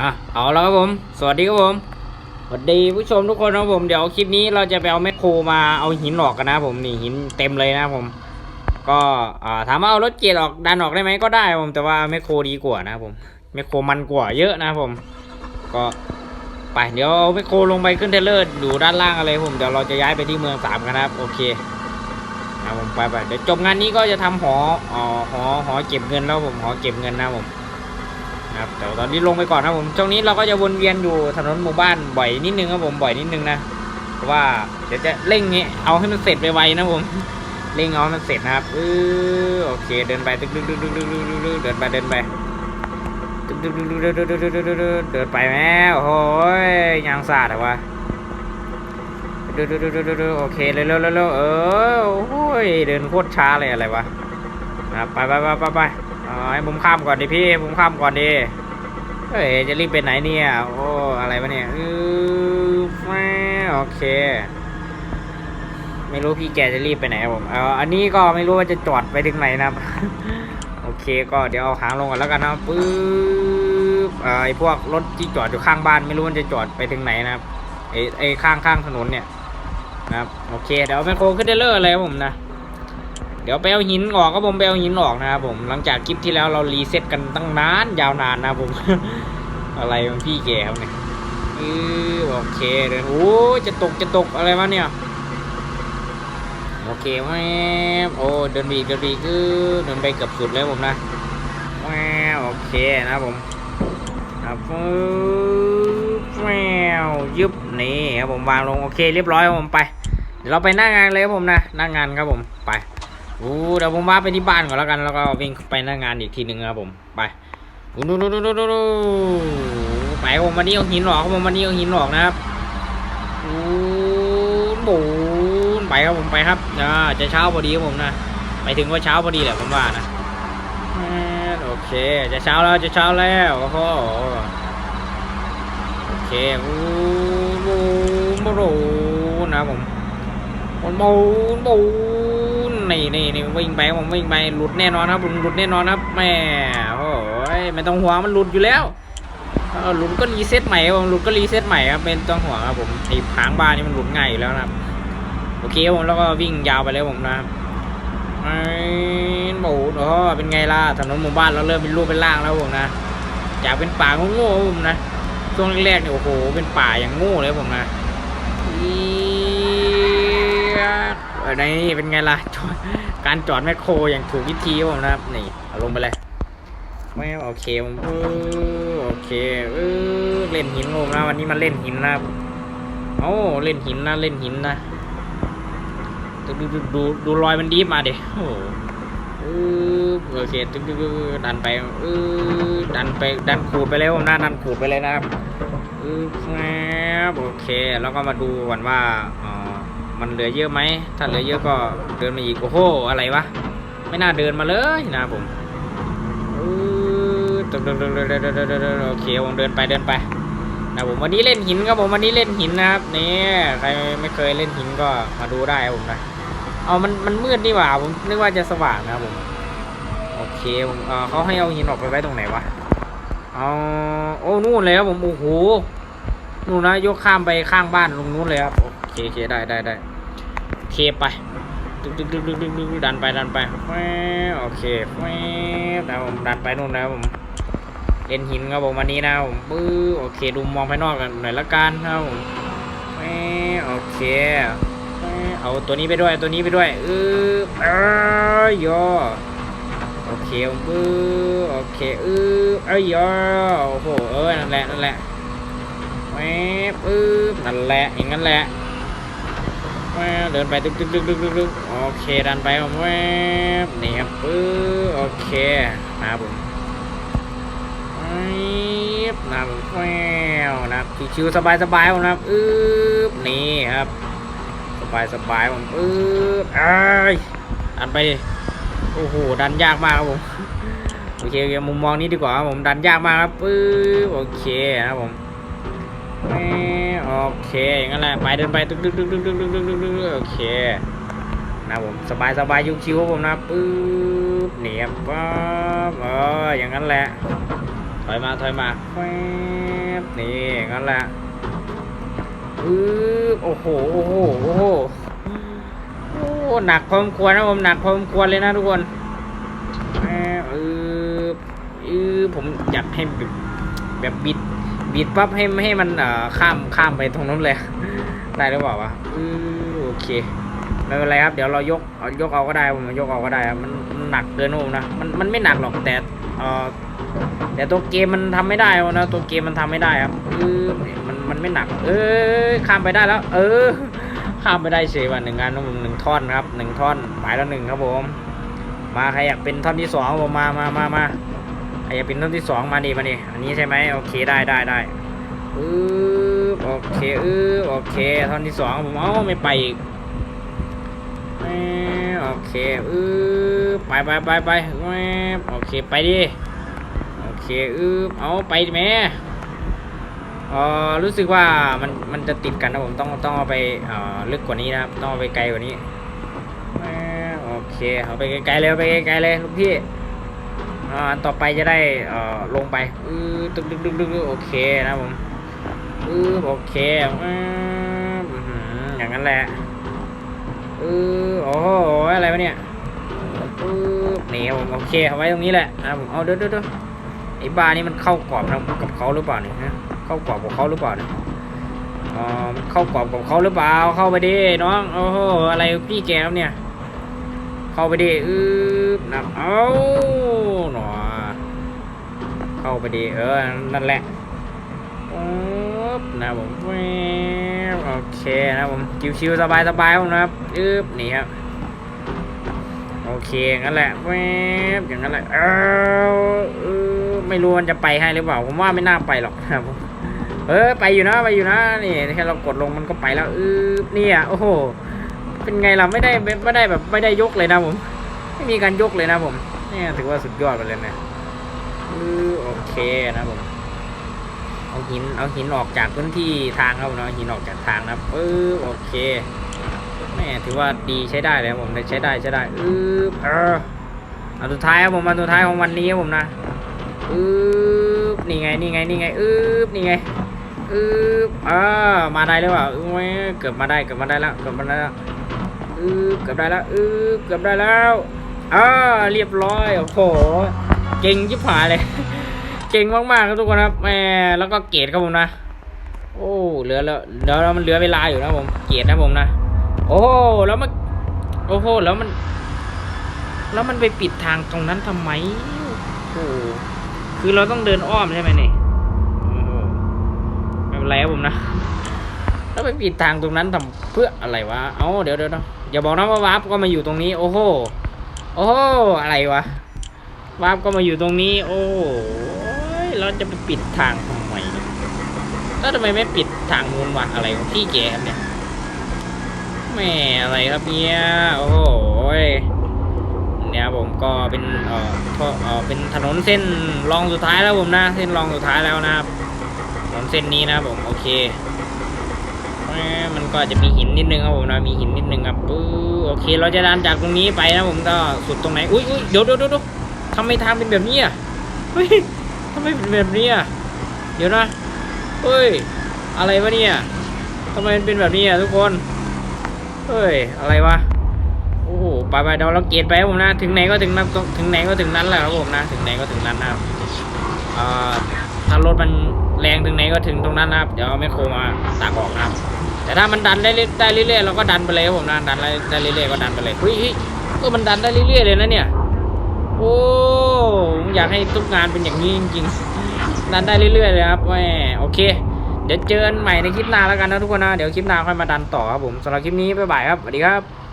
อะเอาแล้วครับผม สวัสดีครับผมสวัสดีผู้ชมทุกคนครับผมเดี๋ยวคลิปนี้เราจะไปเอาแมคโครมาเอาหินออกกันนะผมนี่หินเต็มเลยนะผม ก็ถามว่าเอารถเกียร์ออกดันออกได้ไหมก็ได้ครับผมแต่ว่าแมคโครดีกว่านะครับผมแมคโครมันกว่าเยอะนะครับผม ก็ไปเดี๋ยวเอาแมคโครลงไปขึ้นเทเลอร์อยู่ด้านล่างอะไรผมเดี๋ยวเราจะย้ายไปที่เมืองสามกันนะครับโอเคนะครับผมไปไปเดี๋ยวจบงานนี้ก็จะทำหออหอหอเก็บเงินแล้วผมหอเก็บเงินนะผม นะครับแต่ตอนนี้ลงไปก่อนครับผมช่วงนี้เราก็จะวนเวียนอยู่ถนนหมู่บ้านบ่อยนิดนึงครับผมบ่อยนิดนึงนะเพราะว่าเดี๋ยวจะเร่งนี้เอาให้มันเสร็จไปไวๆนะผมเร่งเอาให้มันเสร็จนะครับเออโอเค เดินไปดึกดึกดึกดึกดึกดึกดึกเดินไปเดินไปดึกดึกดึกดึกดึกดึกดึกเดินไปแม่โอ้ยยางสาดเหรอวะดูดูดูดูดูโอเคเลยวเร็วเร็วเออโอ้ยเดินโคตรช้าเลยอะไรวะไปไปไปไปไป อ๋อให้ผมข้ามก่อนดิพี่ผมข้ามก่อนดิเฮ้ยจะรีบไปไหนเนี่ย โอ้อะไรวะเนี่ยอือแม่โอเค ไม่รู้พี่แกจะรีบไปไหนครับผมเอาอันนี้ก็ไม่รู้ว่าจะจอดไปถึงไหนนะครับโอเคก็เดี๋ยวเอาหางลงก่อนแล้วกันนะปึ๊บเอ่อไอพวกรถที่จอดอยู่ข้างบ้าน ไม่รู้มันจะจอดไปถึงไหนนะครับไอไอข้างข้างถนนเนี่ยนะครับโอเคเดี๋ยวเอาไมโครขึ้นได้เลยอะไรครับผมนะ เดี๋ยวไปเอาหินออกก็ผมไปเอาหินออกนะครับผมหลังจากคลิปที่แล้วเรารีเซ็ตกันตั้งนานยาวนานนะผม อะไรของพี่แกครับเนี่ยเออโอเคเดินโอ้จะตกจะตกอะไรวะเนี่ยโอเคแม่โอ้เดินบีกเดินบีกคือเดินไปเกือบสุดแล้วผมนะแม่โอเคนะครับผมครับปึ๊บแม่ยึบนี่ครับผมวางลงโอเคเรียบร้อยครับผมไปเดี๋ยวเราไปหน้างานเลยครับผมนะหน้างานครับผมไป อ้เดี๋ยวผมว่าไปที่บ้านก่อนแล้วกัน แล้วก็วิ่งไปหน้างานอีกทีหนึ่งครับผม ไปดูดูดูดูดูดูไปครับผมวันนี้เอาหินออกครับผมวันนี้เอาหินออกนะครับโอ้ไปครับผมไปครับอ่าจะเช้าพอดีครับผมนะ ไปถึงว่าเช้าพอดีแหละผมว่านะโอเค จะเช้าแล้วจะเช้าแล้วโอ้โหโอเคโอ้โหโอ้โหนะผมบูนบูน นี่นี่นี่วิ่งไปผมวิ่งไปหลุดแน่นอนครับหลุดแน่นอนครับแม่โอ้ยไม่ต้องห่วงมันหลุดอยู่แล้วหลุดก็รีเซ็ตใหม่ครับผมหลุดก็รีเซ็ตใหม่ครับเป็นต้องห่วงครับผมไอ้ผางบ้านนี่มันหลุดง่ายอยู่แล้วนะครับโอเคผมแล้วก็วิ่งยาวไปเลยผมนะครับไอ้บูโอ้เป็นไงล่ะถนนหมู่บ้านเราเริ่มเป็นรูปเป็นร่างแล้วผมนะจากเป็นป่าโง่ๆผมนะช่วงแรกๆเนี่ยโอ้โหเป็นป่าอย่างโง่เลยผมนะอี ออนี่เป็นไงล่ะ การจอดแมคโครอย่างถูกวิธีผมนะครับ นี่เอาลงไปเลยไม่โอเคผมเออโอเคเออเล่นหินผมนะวันนี้มาเล่นหินนะโอ้เล่นหินนะเล่นหินนะดูดูดูดูดูรอยมันดีฟมาเด็โอ้โหเออโอเคตึ๊กตึ๊กตึ๊กดันไปเออดันไปดันขูดไปเลยผมนะดันขูดไปเลยนะครับอือครับโอเค แล้วก็มาดูก่อนว่าอ่อ มันเหลือเยอะไหม ถ้าเหลือเยอะก็เดินมาอีก โอ้โห อะไรวะ ไม่น่าเดินมาเลยนะผมโอเคผมเดินไปเดินไปนะผมวันนี้เล่นหินครับผมวันนี้เล่นหินนะครับนี่ใครไม่เคยเล่นหินก็มาดูได้ผมนะเอามันมันมืดนี่หว่าผมนึกว่าจะสว่างนะครับผมโอเคผมเขาให้เอาหินออกไปไว้ตรงไหนวะเอาโอ้นู่นเลยครับผมโอ้โหนู่นนะยกข้ามไปข้างบ้านตรงนู้นเลยครับ เคโอเคได้ได้ได้โอเคไปดึกดึกดึกดึกดึกดึกดันไปดันไปแหวโอเคแหวนะผมดันไปนู่นนะครับผมเล่นหินครับผมวันนี้นะผมปื้อโอเคดูมองภายนอกกันหน่อยละกันนะครับผมแหวโอเคเอาตัวนี้ไปด้วยตัวนี้ไปด้วยเออเออย่อโอเคมือโอเคอือเอ้ยยอโอ้โหเออนั่นแหละนั่นแหละแม่ปึ๊บนั่นแหละอย่างนั้นแหละ แม่เดินไปตึกตึกตึกตึกตึกตึกโอเคดันไปครับแม่นี่ครับปึ๊บโอเคนะครับผมนะครับผมแม่นะครับชิวๆสบายๆผมนะครับอึ๊บนี่ครับ สบายๆผมปึ๊บเอ้ยดันไปดิโอ้โหดันยากมากครับผมโอเคมุมมองนี้ดีกว่าครับผมดันยากมากครับปึ๊บโอเคนะครับผม โอเคอย่างนั้นแหละไปเดินไปตึกตึกตึกตึกตึกตึกตึกตึกตึกโอเคนะผมสบายสบายชิวๆครับผมนะปึ๊บเหนียบปั๊บเอออย่างนั้นแหละถอยมาถอยมาแหม่บนี่างั้นแหละอือโอ้โหโอ้โหโอ้โหโอ้หนักพอสมควรนะผมหนักพอสมควรเลยนะทุกคนแอบเออเออผมอยากให้แบบแบบบิด บิดปั๊บให้ให้มันเอ่อข้ามข้ามไปตรงนู้นเลย ได้หรือเปล่าวะอือโอเคไม่เป็นไรครับเดี๋ยวเรายกเอายกเอาก็ได้ผมยกเอาก็ได้ครับมันหนักเกินโอ้นะมันมันไม่หนักหรอกแต่เอ่อแต่ตัวเกมมันทำไม่ได้นะตัวเกมมันทำไม่ได้ครับเออมันมันไม่หนัก เออข้ามไปได้แล้ว เออ ข้ามไปได้เฉยวันหนึ่งงานนะผมหนึ่งท่อนครับหนึ่งท่อนไปแล้วหนึ่งครับผม มาใครอยากเป็นท่อนที่สองผมมามามามา ใครอยาเป็นท่อนที่สองมาดิมาดิอันนี้ใช่ไหมโอเคได้ได้ได้เออโอเคเออโอเคท่อนที่สองผมเอ้าไม่ไปอีกโอเคเออไปไปไปไปโอเคไปดิโอเคอืบเอาไปดิแม่เออรู้สึกว่ามันมันจะติดกันนะผมต้องต้องเอาไปเอ่อลึกกว่านี้นะครับต้องเอาไปไกลกว่านี้โอเคเอาไปไกลๆเลยไปไกลๆเลยลูกพี่ อันต่อไปจะได้เอ่อลงไปอือตึกดึกดึกดึกดึกโอเคนะผมอือโอเคอืมอื้อย่างนั้นแหละอือโอ้โหอะไรวะเนี่ยอือนี่ผมโอเคเอาไว้ตรงนี้แหละนะผมเอาเดี๋ยวเดี๋ยวเดี๋ยวไอ้บ้านี่มันเข้ากรอบนะกับเขาหรือเปล่าเนี่ยฮะเข้ากรอบกับเขาหรือเปล่าเนี่ยอ๋อเข้ากรอบกับเขาหรือเปล่าเข้าไปดิน้องโอ้โหอะไรพี่แกครับเนี่ย เข้าไปดิอืบนับเอาหนอเข้าไปดิเออ นั่นแหละปุ๊บนะผมโอเคนะผมชิวๆสบายๆผมนะครับอึบนี่ครับโอเคงั้นแหละแวบอย่างนั้นแหละเออเออไม่รู้มันจะไปให้หรือเปล่า ผมว่าไม่น่าไปหรอกนะครับผมเออไปอยู่นะไปอยู่นะนี่แค่เรากดลงมันก็ไปแล้วเออเนี่ยโอ้โห เป็นไงล่ะไม่ได้ไม่ได้แบบไม่ได้ยกเลยนะผม ไม่มีการยกเลยนะผมเนี่ยถือว่าสุดยอดไปเลยนะเออโอเคนะผมเอาหินเอาหินออกจากพื้นที่ทางครับผมเอาหินออกจากทางนะครับเออโอเคแม่ถือว่าดีใช้ได้เลยผมใช้ได้ใช้ได้อือเอออันสุดท้ายครับผมอันสุดท้ายของวันนี้ครับผมนะอือนี่ไงนี่ไงนี่ไงอือนี่ไงอือเออมาได้หรือเปล่าอือเกือบมาได้เกือบมาได้แล้วเกือบมาได้แล้ว อือเกือบได้แล้วอือเกือบได้แล้วอ่าเรียบร้อยโอ้โหเก่งยิบหายเลย เก่งมากๆครับทุกคนครับแหม่แล้วก็เกรดครับผมนะ โอ้เหลือแล้วเดี๋ยวมันเหลือเวลาอยู่นะผมเกรดนะผมนะ โอ้โหแล้วมันโอ้โหแล้วมัน แล้วมันไปปิดทางตรงนั้นทำไมโอ้โหคือเราต้องเดินอ้อมใช่ไหมเนี่ยโอ้โหไม่เป็นไรครับผมนะแล้วไปปิดทางตรงนั้นทำเพื่ออะไรวะ เอาเดี๋ยวเดี๋ยวเดี๋ยว อย่าบอกนะว่าวาร์ปก็มาอยู่ตรงนี้ โอ้โห โอ้โห อะไรวะ วาร์ปก็มาอยู่ตรงนี้ โอ้โหเราจะไปปิดทางทำไมแล้วทำไมไม่ปิดทางนู้นวะอะไรของพี่แกครับเนี่ยแม่อะไรครับเนี่ยโอ้โหเนี่ยผมก็เป็นเอ่อท่อเอ่อเป็นถนนเส้นรองสุดท้ายแล้วผมนะ เส้นรองสุดท้ายแล้วนะครับถนนเส้นนี้นะผมโอเค มันก็จะมีหินนิดนึงครับผมนะมีหินนิดนึงครับปื้อโอเค เราจะดันจากตรงนี้ไปนะผมก็สุดตรงไหนอุ้ยอุ้ยเดี๋ยวเดี๋ยวเดี๋ยวทำไมทางเป็นแบบนี้อะเฮ้ยทำไมเป็นแบบนี้อะเดี๋ยวนะเฮ้ยอะไรวะเนี่ยทำไมมันเป็นแบบนี้อะทุกคนเฮ้ยอะไรวะโอ้โหไปไปเดี๋ยวเราเกตไปครับผมนะ ถึงไหนก็ถึงนั้นถึงไหนก็ถึงนั้นแหละครับผมนะ ถึงไหนก็ถึงนั้นนะครับถ้ารถมันแรงถึงไหนก็ถึงตรงนั้นนะครับ เดี๋ยวเอาแมคโคมาตักออกนะครับ แต่ถ้ามันดันได้เรื่อยได้เรื่อยๆเราก็ดันไปเลยครับผมนะดันได้เรื่อยๆก็ดันไปเลยเฮ้ยเฮ้ยเออมันดันได้เรื่อยๆเลยนะเนี่ยโอ้อยากให้ทุกงานเป็นอย่างนี้จริงๆดันได้เรื่อยๆเลยครับแหมโอเค เดี๋ยวเจอกันใหม่ในคลิปหน้าแล้วกันนะทุกคนนะเดี๋ยวคลิปหน้าค่อยมาดันต่อครับผมสำหรับคลิปนี้บ๊ายบายครับสวัสดีครับ